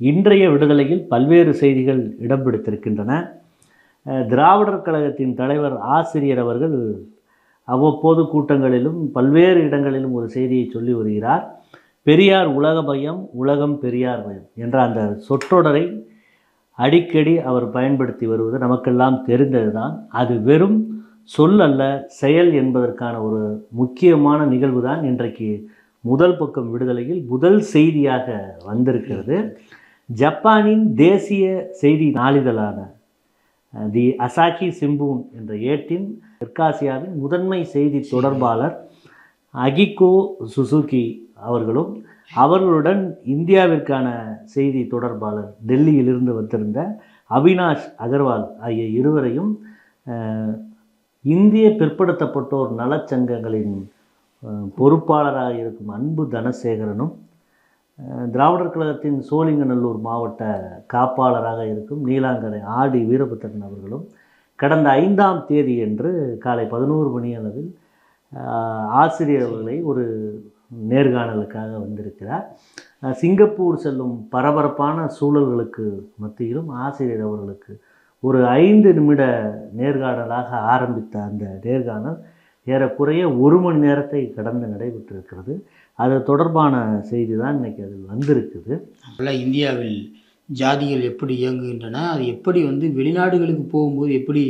இன்றைய விடுதலையில் பல்வேறு செய்திகள் இடம் பிடித்திருக்கின்றன திராவிடர் கழகத்தின் தலைவர் ஆசிரியர் அவர்கள் அவ்வப்போது கூட்டங்களிலும் பல்வேறு இடங்களிலும் ஒரு செய்தியை சொல்லி வருகிறார். பெரியார் உலக பயம் உலகம் பெரியார் பயம் என்ற அந்த சொற்றொடரை அடிக்கடி அவர் பயன்படுத்தி வருவது நமக்கெல்லாம் தெரிந்ததுதான். அது வெறும் சொல் அல்ல செயல் என்பதற்கான ஒரு முக்கியமான நிகழ்வு தான் இன்றைக்கு முதல் பக்கம் விடுதலையில் முதல் செய்தியாக வந்திருக்கிறது. ஜப்பானின் தேசிய செய்தி நாளிதழான தி அசாகி சிம்பூன் என்ற ஏட்டின் தெற்காசியாவின் முதன்மை செய்தி தொடர்பாளர் அகிகோ சுசுகி அவர்களும் அவர்களுடன் இந்தியாவிற்கான செய்தி தொடர்பாளர் டெல்லியிலிருந்து வந்திருந்த அவினாஷ் அகர்வால் ஆகிய இருவரையும் இந்திய பிற்படுத்தப்பட்டோர் நலச்சங்கங்களின் பொறுப்பாளராக இருக்கும் அன்பு தனசேகரனும் திராவிடர் கழகத்தின் சோழிங்கநல்லூர் மாவட்ட காப்பாளராக இருக்கும் நீலாங்கரை ஆடி வீரபத்திரன் அவர்களும் கடந்த ஐந்தாம் தேதி என்று காலை பதினோரு மணி அளவில் ஆசிரியர்களை ஆசிரியர் அவர்களை ஒரு நேர்காணலுக்காக வந்திருக்கிறார். சிங்கப்பூர் செல்லும் பரபரப்பான சூழல்களுக்கு மத்தியிலும் ஆசிரியர் அவர்களுக்கு ஒரு ஐந்து நிமிட நேர்காணலாக ஆரம்பித்த அந்த நேர்காணல் ஏறக்குறைய ஒரு மணி நேரத்தை கடந்து நடைபெற்றிருக்கிறது. அது தொடர்பான செய்தி தான் இன்றைக்கி அதில் வந்திருக்குது. அல்ல இந்தியாவில் ஜாதிகள் எப்படி இயங்குகின்றன அது எப்படி வந்து வெளிநாடுகளுக்கு போகும்போது எப்படி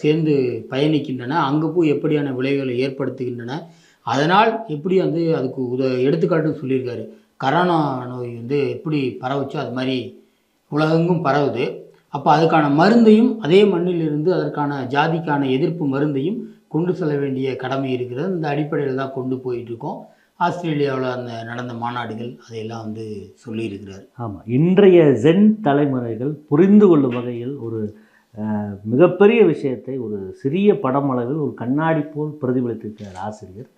சேர்ந்து பயணிக்கின்றன அங்கே போய் எப்படியான விளைவுகளை ஏற்படுத்துகின்றன அதனால் எப்படி வந்து அதுக்கு உத எடுத்துக்காட்டுன்னு சொல்லியிருக்காரு. கரோனா நோய் வந்து எப்படி பரவுச்சோ அது மாதிரி உலகெங்கும் பரவுது. அப்போ அதுக்கான மருந்தையும் அதே மண்ணிலிருந்து அதற்கான ஜாதிக்கான எதிர்ப்பு மருந்தையும் கொண்டு செல்ல வேண்டிய கடமை இருக்கிறது. இந்த அடிப்படையில் தான் கொண்டு போயிட்டுருக்கோம். ஆஸ்திரேலியாவில் அந்த நடந்த மாநாடுகள் அதையெல்லாம் வந்து சொல்லியிருக்கிறார். ஆமாம் இன்றைய ஜென் தலைமுறைகள் புரிந்து கொள்ளும் வகையில் ஒரு மிகப்பெரிய விஷயத்தை ஒரு சிறிய படம் அளவில் ஒரு கண்ணாடி போல் பிரதிபலித்திருக்கிறார் ஆசிரியர்.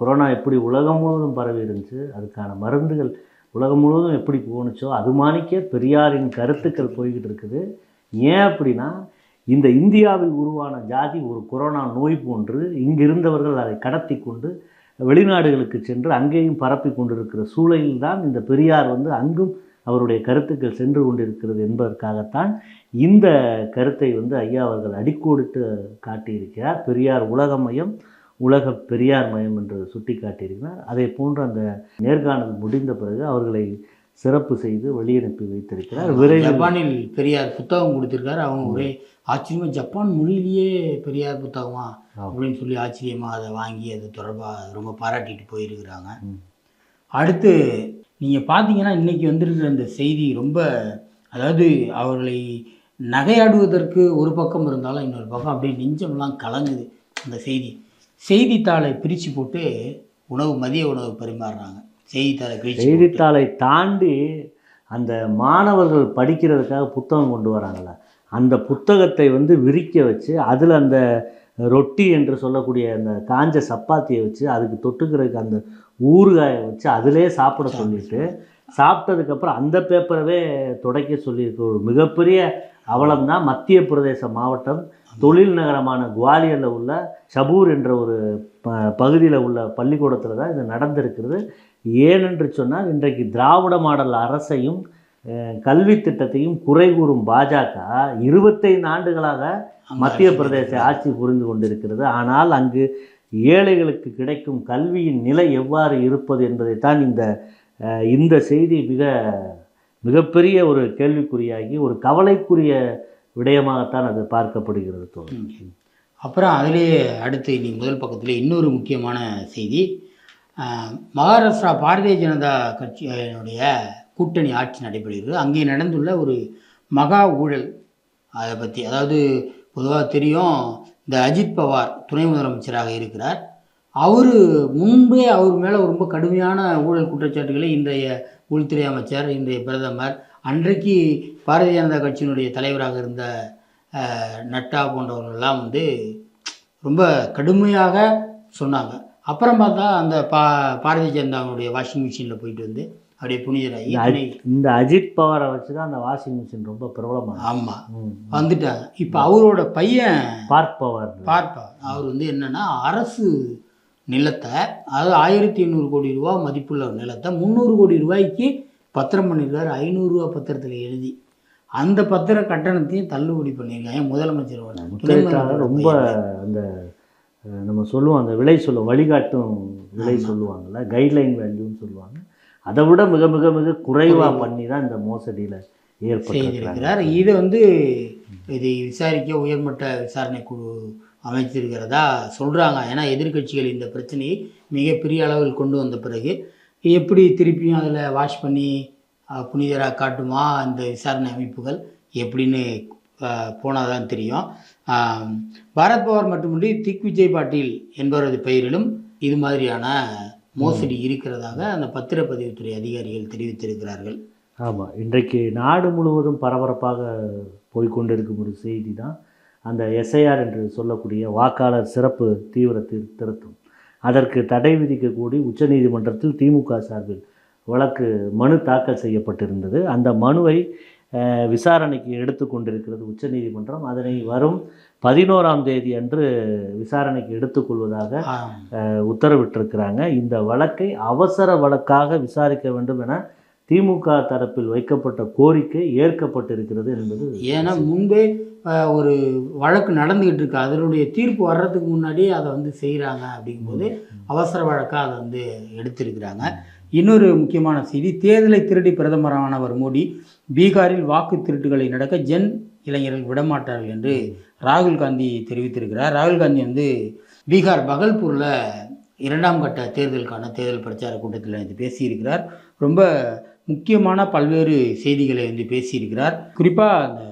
கொரோனா எப்படி உலகம் முழுவதும் பரவி இருந்துச்சு அதுக்கான மருந்துகள் உலகம் முழுவதும் எப்படி போணுச்சோ அது மாணிக்க பெரியாரின் கருத்துக்கள் போய்கிட்டு இருக்குது. ஏன் அப்படின்னா இந்த இந்தியாவில் உருவான ஜாதி ஒரு கொரோனா நோய் போன்று இங்கிருந்தவர்கள் அதை கடத்தி கொண்டு வெளிநாடுகளுக்கு சென்று அங்கேயும் பரப்பி கொண்டிருக்கிற சூழலில்தான் இந்த பெரியார் வந்து அங்கும் அவருடைய கருத்துக்கள் சென்று கொண்டிருக்கிறது என்பதற்காகத்தான் இந்த கருத்தை வந்து ஐயா அவர்கள் அடிக்கோடிட்டு காட்டியிருக்கிறார். பெரியார் உலகமயம் உலக பெரியார் மயம் என்று சுட்டி காட்டியிருக்கிறார் அதே போன்று அந்த நேர்காணல் முடிந்த பிறகு அவர்களை சிறப்பு செய்து வெளியனுப்பி வைத்திருக்கிறார். விரைவில் ஜப்பானில் பெரியார் புத்தகம் கொடுத்திருக்காரு. அவங்க ஒரே ஆச்சரியமா ஜப்பான் மொழியிலேயே பெரியார் புத்தகமா. அப்படின்னு சொல்லி ஆச்சரியமா அதை வாங்கி அது தொடர்பாக ரொம்ப பாராட்டிட்டு போயிருக்கிறாங்க. அடுத்து நீங்கள் பார்த்தீங்கன்னா இன்னைக்கு வந்திருக்கிற இந்த செய்தி ரொம்ப அதாவது அவர்களை நகையாடுவதற்கு ஒரு பக்கம் இருந்தாலும் இன்னொரு பக்கம் அப்படியே நெஞ்சமெல்லாம் கலங்குது அந்த செய்தி. செய்தித்தாளை பிரித்து போட்டு உணவு மதிய உணவு பரிமாறுறாங்க. செய்தித்தாளை செய்தித்தாளை தாண்டி அந்த மாணவர்கள் படிக்கிறதுக்காக புத்தகம் கொண்டு வராங்கள்ல அந்த புத்தகத்தை வந்து விரிக்க வச்சு அதில் அந்த ரொட்டி என்று சொல்லக்கூடிய அந்த காஞ்ச சப்பாத்தியை வச்சு அதுக்கு தொட்டுக்கிறதுக்கு அந்த ஊறுகாயை வச்சு அதிலே சாப்பிட சொல்லிட்டு சாப்பிட்டதுக்கப்புறம் அந்த பேப்பரவே துடைக்க சொல்லியிருக்க ஒரு மிகப்பெரிய அவலம் தான் மத்திய பிரதேச மாவட்டம். தொழில் நகரமான குவாலியரில் உள்ள ஷபூர் என்ற ஒரு ப பகுதியில் உள்ள பள்ளிக்கூடத்தில் தான் இது நடந்திருக்கிறது. ஏனென்று சொன்னால் இன்றைக்கு திராவிட மாடல் அரசையும் கல்வி திட்டத்தையும் குறை கூறும் பாஜக இருபத்தைந்து ஆண்டுகளாக மத்திய பிரதேச ஆட்சி புரிந்து கொண்டிருக்கிறது. ஆனால் அங்கு ஏழைகளுக்கு கிடைக்கும் கல்வியின் நிலை எவ்வாறு இருப்பது என்பதைத்தான் இந்த இந்த செய்தி மிக மிகப்பெரிய ஒரு கேள்விக்குறியாகி ஒரு கவலைக்குரிய விடயமாகத்தான் அது பார்க்கப்படுகிறது தோழர் ம். அப்புறம் அதிலேயே அடுத்து இனி முதல் பக்கத்தில் இன்னொரு முக்கியமான செய்தி. மகாராஷ்டிரா பாரதிய ஜனதா கட்சியினுடைய கூட்டணி ஆட்சி நடைபெறுகிறது. அங்கே நடந்துள்ள ஒரு மகா ஊழல் அதை பற்றி அதாவது பொதுவாக தெரியும் இந்த அஜித் பவார் துணை முதலமைச்சராக இருக்கிறார். அவர் முன்பே அவர் மேலே ரொம்ப கடுமையான ஊழல் குற்றச்சாட்டுகளை இன்றைய உள்துறை அமைச்சர் இன்றைய பிரதமர் அன்றைக்கு பாரதிய ஜனதா கட்சியினுடைய தலைவராக இருந்த நட்டா போன்றவர்கள்லாம் வந்து ரொம்ப கடுமையாக சொன்னாங்க. அப்புறம் பார்த்தா அந்த பா பாரதிய ஜனதாவுடைய வாஷிங் மிஷினில் போயிட்டு வந்து அப்படியே புனிதராகி இந்த அஜி- இந்த அஜித் பவாரை வச்சு தான் அந்த வாஷிங் மிஷின் ரொம்ப பிரபலமாக ஆமாம் வந்துட்டாங்க இப்போ அவரோட பையன் பார்க் பவர். பார்ப்பா அவர் வந்து என்னன்னா அரசு நிலத்தை அதாவது ஆயிரத்தி எண்ணூறு கோடி ரூபா மதிப்புள்ள நிலத்தை முந்நூறு கோடி ரூபாய்க்கு பத்திரம் பண்ணியிருக்காரு ஐநூறுரூவா பத்திரத்தில் எழுதி. அந்த பத்திர கட்டணத்தையும் தள்ளுபடி பண்ணியிருக்காங்க முதலமைச்சரோட ரொம்ப. அந்த நம்ம சொல்லுவோம் அந்த விலை சொல்லுவோம் வழிகாட்டும் விலை ஆமா. சொல்லுவாங்கல்ல கைட்லைன் வேல்யூன்னு சொல்லுவாங்க. அதை விட மிக மிக மிக குறைவாக குறைவா. பண்ணி தான் இந்த மோசடியில் ஏற்பட்டிருக்கிறாங்க. செய்திருக்கிறார். இதை வந்து இதை விசாரிக்க உயர்மட்ட விசாரணை குழு அமைச்சிருக்கிறதா சொல்கிறாங்க ஏன்னா எதிர்க்கட்சிகள் இந்த பிரச்சனையை மிகப்பெரிய அளவில் கொண்டு வந்த பிறகு எப்படி திருப்பியும் அதில் வாஷ் பண்ணி புனிதராக காட்டுமா இந்த விசாரணை அமைப்புகள் எப்படின்னு போனால் தான் தெரியும். பாரத் பவார் மட்டுமின்றி திக் விஜய் பாட்டீல் என்பவரது பெயரிலும் இது மாதிரியான மோசடி இருக்கிறதாக அந்த பத்திரப்பதிவுத்துறை அதிகாரிகள் தெரிவித்திருக்கிறார்கள். ஆமாம் இன்றைக்கு நாடு முழுவதும் பரபரப்பாக போய்க்கொண்டிருக்கும் ஒரு செய்தி தான் அந்த எஸ்ஐஆர் என்று சொல்லக்கூடிய வாக்காளர் சிறப்பு தீவிர திரு- திருத்தம். அதற்கு தடை விதிக்கக்கூடி உச்சநீதிமன்றத்தில் திமுக சார்பில் வழக்கு மனு தாக்கல் செய்யப்பட்டிருந்தது. அந்த மனுவை விசாரணைக்கு எடுத்துக்கொண்டிருக்கிறது உச்சநீதிமன்றம். அதனை வரும் பதினோராம் தேதி அன்று விசாரணைக்கு எடுத்துக்கொள்வதாக உத்தரவிட்டிருக்கிறாங்க. இந்த வழக்கை அவசர வழக்காக விசாரிக்க வேண்டும் என திமுக தரப்பில் வைக்கப்பட்ட கோரிக்கை ஏற்கப்பட்டிருக்கிறது என்பது ஏன்னா முன்பே ஒரு வழக்கு நடந்துகிட்டு இருக்கு. அதனுடைய தீர்ப்பு வர்றதுக்கு முன்னாடியே அதை வந்து செய்கிறாங்க அப்படிங்கும்போது அவசர வழக்காக அதை வந்து எடுத்திருக்கிறாங்க. இன்னொரு முக்கியமான செய்தி தேர்தலை திருடி பிரதமரானவர் மோடி பீகாரில் வாக்கு திருட்டுகளை நடக்க ஜென் இளைஞர்கள் விடமாட்டார்கள் என்று ராகுல் காந்தி தெரிவித்திருக்கிறார். ராகுல் காந்தி வந்து பீகார் பகல்பூரில் இரண்டாம் கட்ட தேர்தலுக்கான தேர்தல் பிரச்சார கூட்டத்தில் வந்து பேசியிருக்கிறார். ரொம்ப முக்கியமான பல்வேறு செய்திகளை வந்து பேசியிருக்கிறார். குறிப்பாக அந்த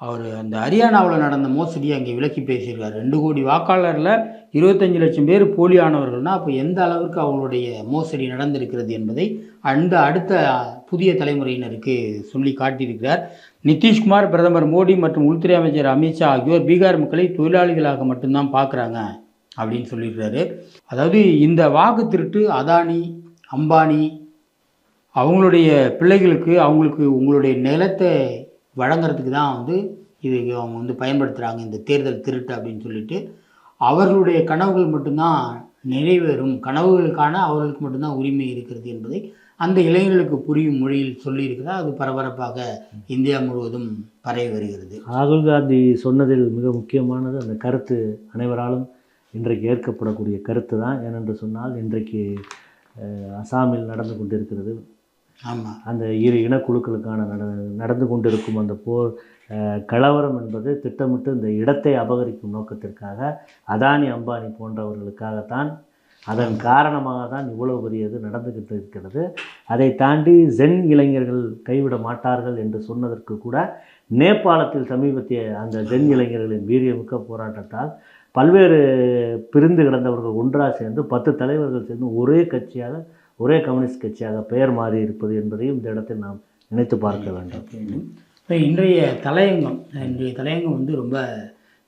அவர் அந்த ஹரியானாவில் நடந்த மோசடியை அங்கே விலக்கி பேசியிருக்கார். ரெண்டு கோடி வாக்காளரில் இருபத்தஞ்சு லட்சம் பேர் போலியானவர்கள்னா அப்போ எந்த அளவுக்கு அவங்களுடைய மோசடி நடந்திருக்கிறது என்பதை அந்த அடுத்த புதிய தலைமுறையினருக்கு சொல்லி காட்டியிருக்கிறார். நிதிஷ்குமார் பிரதமர் மோடி மற்றும் உள்துறை அமைச்சர் அமித்ஷா ஆகியோர் பீகார் மக்களை தொழிலாளிகளாக மட்டும்தான் பார்க்குறாங்க அப்படின்னு சொல்லியிருக்காரு அதாவது இந்த வாக்கு திருட்டு அதானி அம்பானி அவங்களுடைய பிள்ளைகளுக்கு அவங்களுக்கு உங்களுடைய நிலத்தை வழங்குறதுக்கு தான் வந்து இது அவங்க வந்து பயன்படுத்துகிறாங்க இந்த தேர்தல் திருட்டு அப்படின்னு சொல்லிட்டு. அவர்களுடைய கனவுகள் மட்டும்தான் நிறைவேறும். கனவுகளுக்கான அவர்களுக்கு மட்டும்தான் உரிமை இருக்கிறது என்பதை அந்த இளைஞர்களுக்கு புரியும் மொழியில் சொல்லியிருக்கிறார் அது பரபரப்பாக இந்தியா முழுவதும் பரவி வருகிறது. ராகுல் காந்தி சொன்னதில் மிக முக்கியமானது அந்த கருத்து அனைவராலும் இன்றைக்கு ஏற்கப்படக்கூடிய கருத்து தான். ஏனென்று சொன்னால் இன்றைக்கு அசாமில் நடந்து கொண்டிருக்கிறது அந்த இரு இனக்குழுக்களுக்கான நட நடந்து கொண்டிருக்கும் அந்த போர் கலவரம் என்பது திட்டமிட்டு இந்த இடத்தை அபகரிக்கும் நோக்கத்திற்காக அதானி அம்பானி போன்றவர்களுக்காகத்தான் அதன் காரணமாக தான் இவ்வளவு பெரியது நடந்துகிட்டு நடந்துக்கிட்டு இருக்கிறது. அதை தாண்டி ஜென் இளைஞர்கள் கைவிட மாட்டார்கள் என்று சொன்னதற்கு கூட நேபாளத்தில் சமீபத்திய அந்த ஜென் இளைஞர்களின் வீரியமிக்க போராட்டத்தால் பல்வேறு பிரிந்து கிடந்தவர்கள் ஒன்றாக சேர்ந்து பத்து தலைவர்கள் சேர்ந்து ஒரே கட்சியாக ஒரே கம்யூனிஸ்ட் கட்சியாக பெயர் மாறி இருப்பது என்பதையும் இந்த இடத்தில் நாம் நினைத்து பார்க்க வேண்டும். இப்போ இன்றைய தலையங்கம் இன்றைய தலையங்கம் வந்து ரொம்ப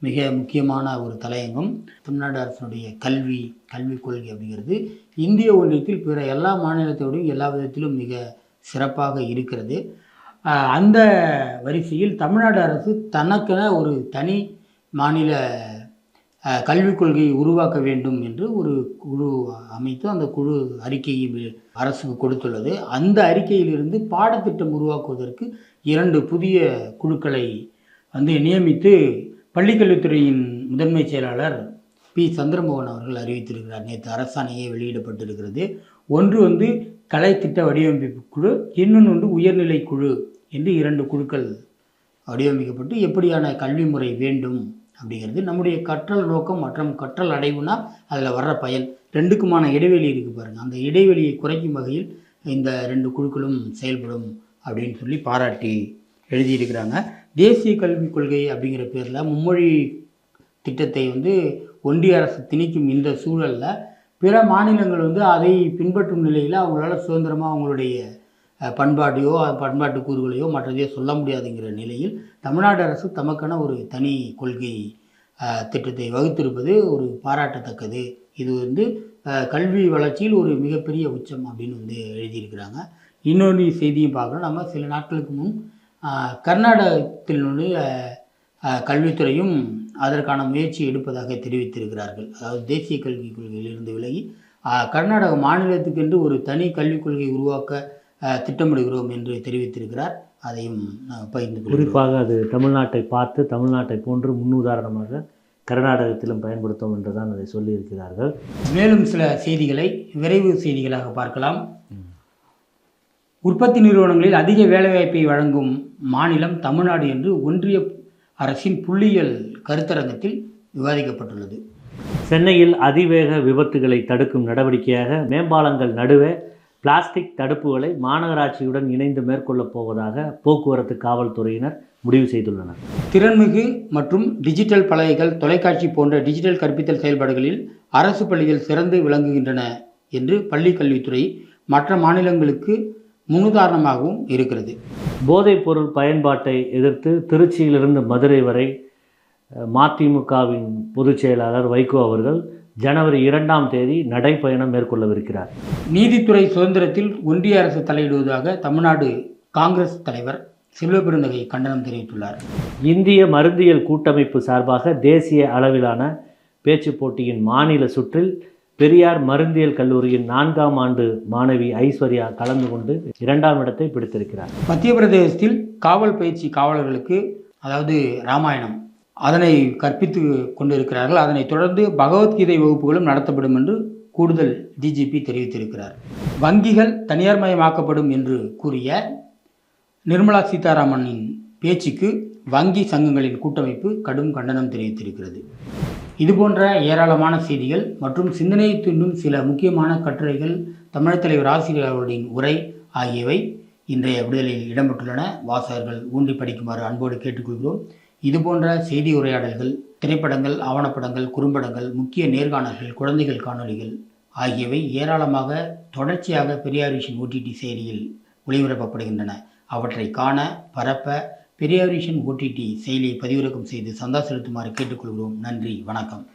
மிக முக்கியமான ஒரு தலையங்கம். தமிழ்நாடு அரசினுடைய கல்வி கல்விக் கொள்கை அப்படிங்கிறது இந்திய ஒன்றியத்தில் பிற எல்லா மாநிலத்தோடையும் எல்லா விதத்திலும் மிக சிறப்பாக இருக்கிறது. அந்த வரிசையில் தமிழ்நாடு அரசு தனக்கென ஒரு தனி மாநில கல்விக் கொள்கையை உருவாக்க வேண்டும் என்று ஒரு குழு அமைத்து அந்த குழு அறிக்கையை அரசுக்கு கொடுத்துள்ளது. அந்த அறிக்கையிலிருந்து பாடத்திட்டம் உருவாக்குவதற்கு இரண்டு புதிய குழுக்களை வந்து நியமித்து பள்ளிக்கல்வித்துறையின் முதன்மை செயலாளர் பி. சந்திரமோகன் அவர்கள் அறிவித்திருக்கிறார். நேற்று அரசாணையே வெளியிடப்பட்டிருக்கிறது. ஒன்று வந்து கலை திட்ட வடிவமைப்பு குழு இன்னொன்று வந்து உயர்நிலை குழு என்று இரண்டு குழுக்கள் வடிவமைக்கப்பட்டு எப்படியான கல்வி முறை வேண்டும் அப்படிங்கிறது நம்முடைய கற்றல் நோக்கம் மற்றும் கற்றல் அடைவுனா அதில் வர்ற பயன். ரெண்டுக்குமான இடைவெளி இருக்குது பாருங்கள் அந்த இடைவெளியை குறைக்கும் வகையில் இந்த ரெண்டு குழுக்களும் செயல்படும் அப்படின்னு சொல்லி பாராட்டி எழுதியிருக்கிறாங்க. தேசிய கல்விக் கொள்கை அப்படிங்கிற பேரில் மும்மொழி திட்டத்தை வந்து ஒன்றிய அரசு திணிக்கும் இந்த சூழலில் பிற மாநிலங்கள் வந்து அதை பின்பற்றும் நிலையில் அவங்களால சுதந்திரமாக அவங்களுடைய பண்பாட்டையோ பண்பாட்டு கூறுகளையோ மற்றதையோ சொல்ல முடியாதுங்கிற நிலையில் தமிழ்நாடு அரசு தமக்கான ஒரு தனி கொள்கை திட்டத்தை வகுத்திருப்பது ஒரு பாராட்டத்தக்கது. இது வந்து கல்வி வளர்ச்சியில் ஒரு மிகப்பெரிய உச்சம் அப்படின்னு வந்து எழுதியிருக்கிறாங்க. இன்னொரு செய்தியும் பார்க்குறோம் நம்ம சில நாட்களுக்கு முன் கர்நாடகத்தினுடைய கல்வித்துறையும் அதற்கான முயற்சி எடுப்பதாக தெரிவித்திருக்கிறார்கள். அதாவது தேசிய கல்விக் கொள்கையிலிருந்து விலகி கர்நாடக மாநிலத்துக்கென்று ஒரு தனி கல்விக் கொள்கையை உருவாக்க திட்டமிடுகிறோம் என்று தெரிவித்திருக்கிறார். அதையும் பகிர்ந்து குறிப்பாக அது தமிழ்நாட்டை பார்த்து தமிழ்நாட்டை போன்று முன்னுதாரணமாக கர்நாடகத்திலும் பயன்படுத்தும் என்று தான் அதை சொல்லியிருக்கிறார்கள். மேலும் சில செய்திகளை விரைவு செய்திகளாக பார்க்கலாம். உற்பத்தி நிறுவனங்களில் அதிக வேலைவாய்ப்பை வழங்கும் மாநிலம் தமிழ்நாடு என்று ஒன்றிய அரசின் புள்ளியியல் கருத்தரங்கத்தில் விவாதிக்கப்பட்டுள்ளது. சென்னையில் அதிவேக விபத்துகளை தடுக்கும் நடவடிக்கையாக மேம்பாலங்கள் நடுவே பிளாஸ்டிக் தடுப்புகளை மாநகராட்சியுடன் இணைந்து மேற்கொள்ளப் போவதாக போக்குவரத்து காவல்துறையினர் முடிவு செய்துள்ளனர். திறன்மிகு மற்றும் டிஜிட்டல் பலகைகள் தொலைக்காட்சி போன்ற டிஜிட்டல் கற்பித்தல் செயல்பாடுகளில் அரசு பள்ளிகள் சிறந்து விளங்குகின்றன என்று பள்ளி கல்வித்துறை மற்ற மாநிலங்களுக்கு முன்னுதாரணமாகவும் இருக்கிறது. போதைப் பொருள் பயன்பாட்டை எதிர்த்து திருச்சியிலிருந்து மதுரை வரை மதிமுகவின் பொதுச் செயலாளர் வைகோ அவர்கள் ஜனவரி இரண்டாம் தேதி நடைப்பயணம் மேற்கொள்ளவிருக்கிறார். நீதித்துறை சுதந்திரத்தில் ஒன்றிய அரசு தலையிடுவதாக தமிழ்நாடு காங்கிரஸ் தலைவர் செல்வபெருந்தகை கண்டனம் தெரிவித்துள்ளார். இந்திய மருந்தியல் கூட்டமைப்பு சார்பாக தேசிய அளவிலான பேச்சுப் போட்டியின் மாநில சுற்றில் பெரியார் மருந்தியல் கல்லூரியின் நான்காம் ஆண்டு மாணவி ஐஸ்வர்யா கலந்து கொண்டு இரண்டாம் இடத்தை பிடித்திருக்கிறார். மத்திய பிரதேசத்தில் காவல் பயிற்சி காவலர்களுக்கு அதாவது ராமாயணம் அதனை கற்பித்து கொண்டிருக்கிறார்கள். அதனைத் தொடர்ந்து பகவத்கீதை வகுப்புகளும் நடத்தப்படும் என்று கூடுதல் டிஜிபி தெரிவித்திருக்கிறார். வங்கிகள் தனியார்மயமாக்கப்படும் என்று கூறிய நிர்மலா சீதாராமனின் பேச்சுக்கு வங்கி சங்கங்களின் கூட்டமைப்பு கடும் கண்டனம் தெரிவித்திருக்கிறது. இதுபோன்ற ஏராளமான செய்திகள் மற்றும் சிந்தனையை தூண்டும் சில முக்கியமான கட்டுரைகள் தமிழ் தலைவர் ஆசிரியர் அவர்களின் உரை ஆகியவை இன்றைய விடுதலையில் இடம்பெற்றுள்ளன. வாசகர்கள் ஊன்றி படிக்குமாறு அன்போடு கேட்டுக்கொள்கிறோம். இதுபோன்ற செய்தி உரையாடல்கள் திரைப்படங்கள் ஆவணப்படங்கள் குறும்படங்கள் முக்கிய நேர்காணல்கள் குழந்தைகள் காணொளிகள் ஆகியவை ஏராளமாக தொடர்ச்சியாக பெரியாரிஷன் ஓடிடி செயலியில் ஒளிபரப்பப்படுகின்றன. அவற்றை காண பரப்ப பெரியாரிஷன் ஓடிடி செயலியை பதிவிறக்கம் செய்து சந்தா செலுத்துமாறு கேட்டுக்கொள்கிறோம். நன்றி வணக்கம்.